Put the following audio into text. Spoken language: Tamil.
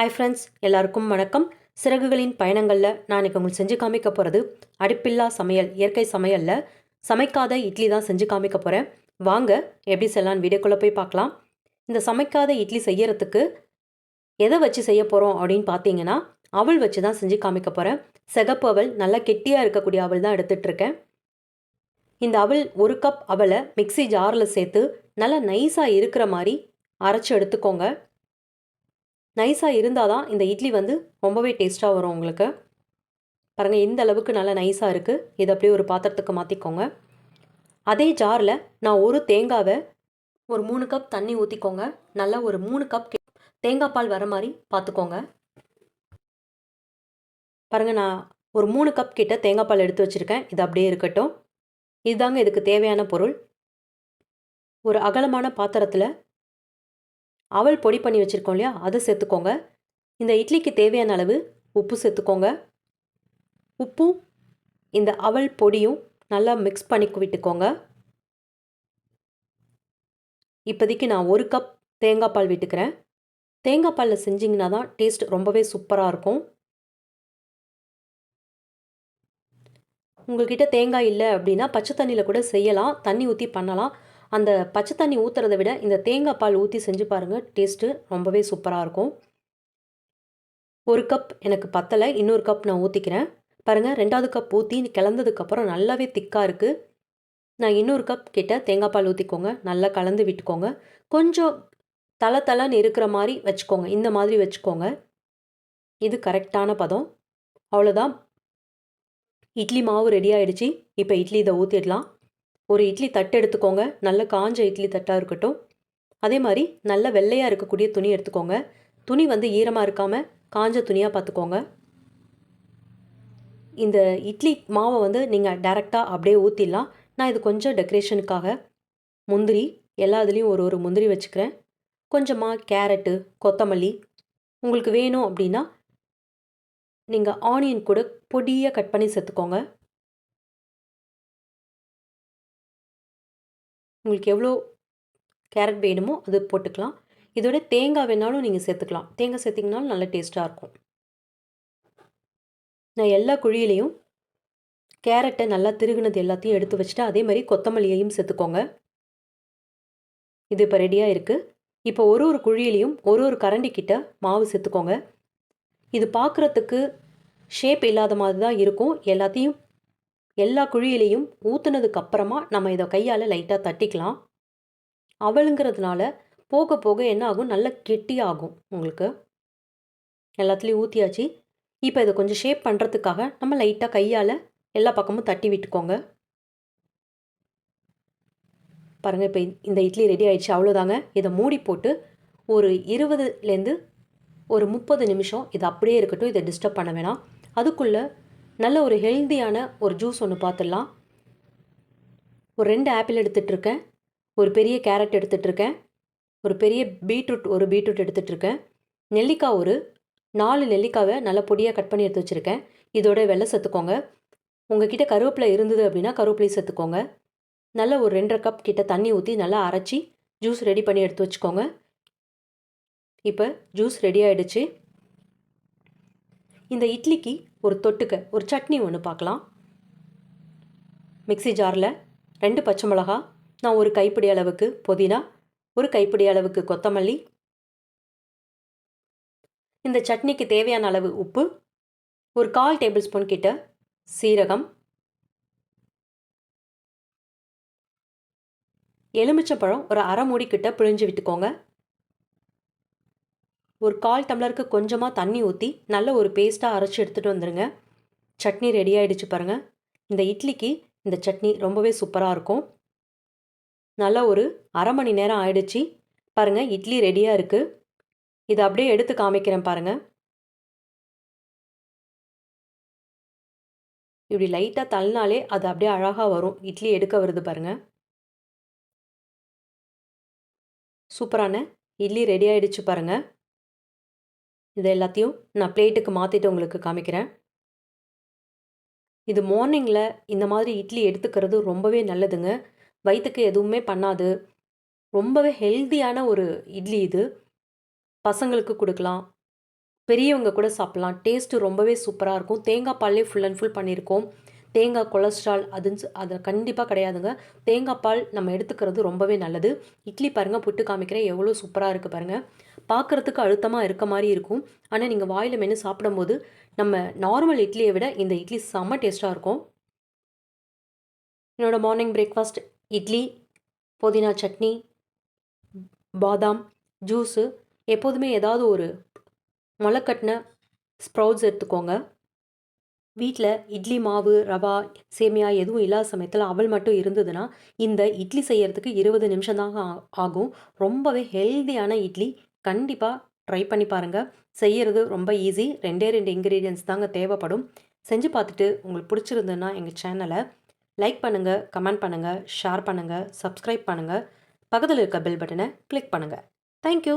ஹாய் ஃப்ரெண்ட்ஸ் எல்லாருக்கும் வணக்கம். சிறகுகளின் பயணங்களில் நான் இன்றைக்கி உங்களுக்கு செஞ்சு காமிக்க போகிறது அடுப்பில்லா சமையல் இயற்கை சமையலில். சமைக்காத இட்லி தான் செஞ்சு காமிக்க போகிறேன் வாங்க எப்படி செய்யலாம்னு வீடியோக்குள்ளே போய் பார்க்கலாம். இந்த சமைக்காத இட்லி செய்யறதுக்கு எதை வச்சு செய்ய போகிறோம் அப்படின்னு பார்த்தீங்கன்னா அவள் வச்சு தான் செஞ்சு காமிக்க போகிறேன் சிகப்பு அவள் நல்லா கெட்டியாக இருக்கக்கூடிய அவள் தான் எடுத்துகிட்ருக்கேன் இந்த அவள் ஒரு கப் அவளை மிக்ஸி ஜாரில் சேர்த்து நல்லா நைஸாக இருக்கிற மாதிரி அரைச்சி எடுத்துக்கோங்க. நைஸாக இருந்தால் தான் இந்த இட்லி வந்து ரொம்பவே டேஸ்ட்டாக வரும் உங்களுக்கு. பாருங்கள் இந்த அளவுக்கு நல்லா நைஸாக இருக்குது இதை அப்படியே ஒரு பாத்திரத்துக்கு மாற்றிக்கோங்க அதே ஜாரில் நான் ஒரு தேங்காவை ஒரு மூணு கப் தண்ணி ஊற்றிக்கோங்க நல்லா ஒரு மூணு கப் தேங்காய் பால் வர மாதிரி பார்த்துக்கோங்க பாருங்கள் நான் ஒரு மூணு கப் கிட்ட தேங்காய் பால் எடுத்து வச்சுருக்கேன். இது அப்படியே இருக்கட்டும். இதுதாங்க இதுக்கு தேவையான பொருள். ஒரு அகலமான பாத்திரத்தில் அவல் பொடி பண்ணி வச்சுருக்கோம் இல்லையா? அதை சேர்த்துக்கோங்க. இந்த இட்லிக்கு தேவையான அளவு உப்பு சேர்த்துக்கோங்க. உப்பும் இந்த அவல் பொடியும் நல்லா மிக்ஸ் பண்ணி விட்டுக்கோங்க. இப்போதைக்கு நான் ஒரு கப் தேங்காய் பால் விட்டுக்கிறேன். தேங்காய் பாலில் செஞ்சிங்கன்னா தான் டேஸ்ட் ரொம்பவே சூப்பராக இருக்கும். உங்கள்கிட்ட தேங்காய் இல்லை அப்படின்னா பச்சை தண்ணியில் கூட செய்யலாம். தண்ணி ஊற்றி பண்ணலாம். அந்த பச்சை தண்ணி ஊற்றுறதை விட இந்த தேங்காய் பால் ஊற்றி செஞ்சு பாருங்கள் டேஸ்ட்டு ரொம்பவே சூப்பராக இருக்கும். ஒரு கப் எனக்கு பத்தலை இன்னொரு கப் நான் ஊற்றிக்கிறேன் பாருங்கள் ரெண்டாவது கப் ஊற்றி கிளந்ததுக்கப்புறம் நல்லாவே திக்காக இருக்குது நான் இன்னொரு கப் கிட்ட தேங்காய் பால் ஊற்றிக்கோங்க நல்லா கலந்து விட்டுக்கோங்க. கொஞ்சம் தலை தலைன்னு இருக்கிற மாதிரி வச்சுக்கோங்க இந்த மாதிரி வச்சுக்கோங்க. இது கரெக்டான பதம். அவ்வளோதான் இட்லி மாவு ரெடி ஆகிடுச்சி இப்போ இட்லி இதை ஊற்றிடலாம் ஒரு இட்லி தட்டு எடுத்துக்கோங்க. நல்ல காஞ்ச இட்லி தட்டாக இருக்கட்டும். அதே மாதிரி நல்ல வெள்ளையாக இருக்கக்கூடிய துணி எடுத்துக்கோங்க. துணி வந்து ஈரமாக இருக்காமல் காஞ்ச துணியாக பார்த்துக்கோங்க இந்த இட்லி மாவை வந்து நீங்கள் டைரெக்டாக அப்படியே ஊற்றிடலாம் நான் இது கொஞ்சம் டெக்கரேஷனுக்காக முந்திரி எல்லா இதுலேயும் ஒரு ஒரு முந்திரி வச்சுக்கிறேன். கொஞ்சமாக கேரட்டு கொத்தமல்லி. உங்களுக்கு வேணும் அப்படின்னா நீங்கள் ஆனியன் கூட பொடியாக கட் பண்ணி சேர்த்துக்கோங்க. உங்களுக்கு எவ்வளோ கேரட் வேணுமோ அது போட்டுக்கலாம். இதோட தேங்காய் வேணாலும் நீங்கள் சேர்த்துக்கலாம். தேங்காய் சேர்த்திங்கனாலும் நல்ல டேஸ்ட்டாக இருக்கும். நான் எல்லா குழியிலையும் கேரட்டை நல்லா திருகுனது எல்லாத்தையும் எடுத்து வச்சுட்டு அதே மாதிரி கொத்தமல்லியையும் சேர்த்துக்கோங்க. இது இப்போ ரெடியாக இருக்குது இப்போ ஒரு ஒரு குழியிலையும் ஒரு ஒரு கரண்டி கிட்ட மாவு சேர்த்துக்கோங்க. இது பார்க்குறதுக்கு ஷேப் இல்லாத மாதிரி தான் இருக்கும். எல்லாத்தையும் எல்லா குழியிலையும் ஊற்றுனதுக்கு அப்புறமா நம்ம இதை கையால் லைட்டாக தட்டிக்கலாம். அவளுங்கிறதுனால போக போக என்ன ஆகும்? நல்ல கெட்டியாகும் உங்களுக்கு. எல்லாத்துலேயும் ஊற்றியாச்சு இப்போ இதை கொஞ்சம் ஷேப் பண்ணுறதுக்காக நம்ம லைட்டாக கையால் எல்லா பக்கமும் தட்டி விட்டுக்கோங்க. பாருங்கள் இப்போ இந்த இட்லி ரெடி ஆயிடுச்சு. அவ்வளோதாங்க இதை மூடி போட்டு ஒரு இருபதுலேருந்து ஒரு முப்பது நிமிஷம் இது அப்படியே இருக்கட்டும். இதை டிஸ்டர்ப் பண்ண வேணாம். அதுக்குள்ளே நல்ல ஒரு ஹெல்த்தியான ஒரு ஜூஸ் ஒன்று பார்த்துடலாம் ஒரு ரெண்டு ஆப்பிள் எடுத்துகிட்ருக்கேன் ஒரு பெரிய கேரட் எடுத்துகிட்ருக்கேன் ஒரு பெரிய பீட்ரூட் ஒரு பீட்ரூட் எடுத்துகிட்ருக்கேன் நெல்லிக்காய் ஒரு நாலு நெல்லிக்காவை நல்லா பொடியாக கட் பண்ணி எடுத்து வச்சுருக்கேன். இதோட வெள்ளை சேர்த்துக்கோங்க. உங்ககிட்ட கருவேப்பிலை இருந்தது அப்படின்னா கருவேப்பிலையும் சேர்த்துக்கோங்க. நல்ல ஒரு ரெண்டரை கப் கிட்ட தண்ணி ஊற்றி நல்லா அரைச்சி ஜூஸ் ரெடி பண்ணி எடுத்து வச்சுக்கோங்க. இப்போ ஜூஸ் ரெடி ஆகிடுச்சு இந்த இட்லிக்கு ஒரு தொட்டுக்க ஒரு சட்னி ஒன்று பார்க்கலாம். மிக்சி ஜாரில் ரெண்டு பச்சை மிளகா நான் ஒரு கைப்பிடி அளவுக்கு புதினா ஒரு கைப்பிடி அளவுக்கு கொத்தமல்லி. இந்த சட்னிக்கு தேவையான அளவு உப்பு ஒரு கால் டேபிள் ஸ்பூன் கிட்ட சீரகம். எலுமிச்சப்பழம் ஒரு அரை மூடி கிட்ட பிழிஞ்சு விட்டுக்கோங்க. ஒரு கால் டம்ளருக்கு கொஞ்சமாக தண்ணி ஊற்றி நல்ல ஒரு பேஸ்ட்டாக அரைச்சி எடுத்துகிட்டு வந்துடுங்க சட்னி ரெடி ஆகிடுச்சு பாருங்கள் இந்த இட்லிக்கு இந்த சட்னி ரொம்பவே சூப்பராக இருக்கும். நல்லா ஒரு அரை மணி நேரம் ஆயிடுச்சு. பாருங்கள் இட்லி ரெடியாக இருக்குது இதை அப்படியே எடுத்து காமிக்கிறேன் பாருங்கள் இப்படி லைட்டாக தள்ளினாலே அது அப்படியே அழகாக வரும். இட்லி எடுக்க வருது பாருங்கள் சூப்பரான இட்லி ரெடி ஆகிடுச்சு பாருங்கள் இது எல்லாத்தையும் நான் பிளேட்டுக்கு மாற்றிட்டு உங்களுக்கு காமிக்கிறேன். இது மார்னிங்கில் இந்த மாதிரி இட்லி எடுத்துக்கிறது ரொம்பவே நல்லதுங்க. வயிற்றுக்கு எதுவுமே பண்ணாது. ரொம்பவே ஹெல்த்தியான ஒரு இட்லி இது. பசங்களுக்கு கொடுக்கலாம். பெரியவங்க கூட சாப்பிட்லாம். டேஸ்ட்டு ரொம்பவே சூப்பராக இருக்கும். தேங்காய் பாலே ஃபுல் அண்ட் ஃபுல் பண்ணியிருக்கோம். தேங்காய் கொலஸ்ட்ரால் அதுன்னு அது கண்டிப்பாக கிடையாதுங்க. தேங்காய் பால் நம்ம எடுத்துக்கிறது ரொம்பவே நல்லது. இட்லி பாருங்கள் புட்டு காமிக்கிறேன் எவ்வளோ சூப்பராக இருக்குது பாருங்கள் பார்க்குறதுக்கு அழுத்தமாக இருக்க மாதிரி இருக்கும். ஆனால் நீங்கள் வாயில் மென்று சாப்பிடும்போது நம்ம நார்மல் இட்லியை விட இந்த இட்லி செம்ம டேஸ்ட்டாக இருக்கும். என்னோடய மார்னிங் பிரேக்ஃபாஸ்ட் இட்லி புதினா சட்னி பாதாம் ஜூஸு எப்போதுமே ஏதாவது ஒரு முளைக்கட்டின ஸ்ப்ரவுட்ஸ் எடுத்துக்கோங்க. வீட்டில் இட்லி மாவு ரவா சேமியா எதுவும் இல்லாத சமயத்தில் அவள் மட்டும் இருந்ததுன்னா இந்த இட்லி செய்யறதுக்கு இருபது நிமிஷம் தாங்க ஆ- ஆகும். ரொம்பவே ஹெல்தியான இட்லி. கண்டிப்பாக ட்ரை பண்ணி பாருங்கள் செய்யறது ரொம்ப ஈஸி ரெண்டே ரெண்டு இன்க்ரீடியன்ஸ் தாங்க தேவைப்படும். செஞ்சு பார்த்துட்டு உங்களுக்கு பிடிச்சிருந்ததுன்னா எங்கள் சேனலை லைக் பண்ணுங்கள் கமெண்ட் பண்ணுங்கள் ஷேர் பண்ணுங்கள் சப்ஸ்கிரைப் பண்ணுங்கள் பக்கத்தில் இருக்க பெல் பட்டனை கிளிக் பண்ணுங்கள் தேங்க்யூ